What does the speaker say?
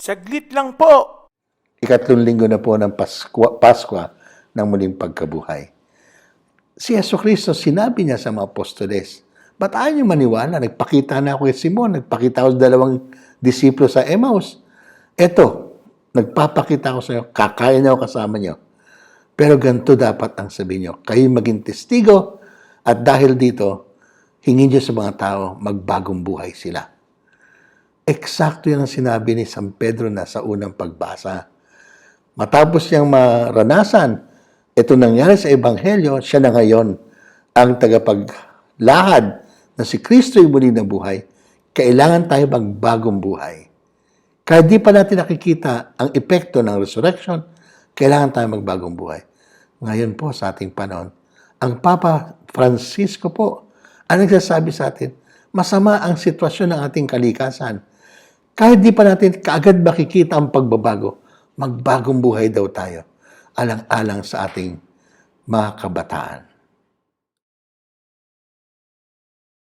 Saglit lang po. Ikatlong linggo na po ng Paskwa, Paskwa ng muling pagkabuhay. Si Yeso Kristo, sinabi niya sa mga apostoles, ba't ayaw niyo maniwala? Nagpakita na ako kay Simon, nagpakita ako sa dalawang disipulo sa Emmaus. Eto, nagpapakita ako sa inyo, kakain ako kasama niyo. Pero ganito dapat ang sabihin niyo, kayo maging testigo at dahil dito, hingin niyo sa mga tao, magbagong buhay sila. Eksakto yan ang sinabi ni San Pedro na sa unang pagbasa. Matapos niyang maranasan, ito nangyari sa Ebanghelyo, siya na ngayon ang tagapaglahad na si Kristo yung muli na buhay. Kailangan tayo magbagong buhay. Kahit di pa natin nakikita ang epekto ng resurrection, kailangan tayo magbagong buhay. Ngayon po sa ating panahon, ang Papa Francisco po ang nagsasabi sa atin, masama ang sitwasyon ng ating kalikasan. Kahit di pa natin kaagad makikita ang pagbabago, magbagong buhay daw tayo alang-alang sa ating mga kabataan.